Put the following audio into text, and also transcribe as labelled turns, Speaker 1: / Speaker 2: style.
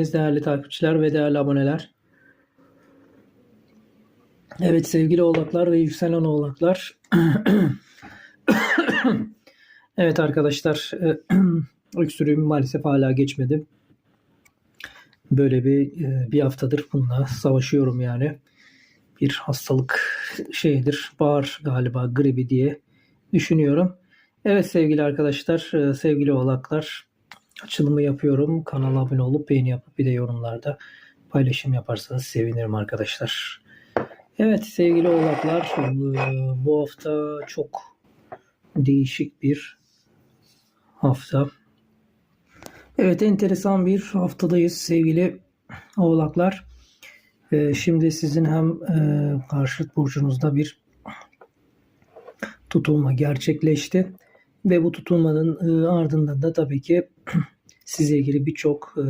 Speaker 1: Değerli takipçiler ve değerli aboneler. Evet sevgili oğlaklar ve yükselen oğlaklar. evet arkadaşlar öksürüğüm maalesef hala geçmedi. Böyle bir e, bir haftadır bununla savaşıyorum yani. Bir hastalık şeydir. Bağır galiba gribi diye düşünüyorum. Evet sevgili arkadaşlar, e, sevgili oğlaklar açılımı yapıyorum. Kanala abone olup beğeni yapıp bir de yorumlarda paylaşım yaparsanız sevinirim arkadaşlar. Evet sevgili oğlaklar e, bu hafta çok değişik bir hafta. Evet enteresan bir haftadayız sevgili oğlaklar. E, Şimdi sizin hem e, karşıt burcunuzda bir tutulma gerçekleşti. Ve bu tutulmanın e, ardından da tabii ki size ilgili birçok e,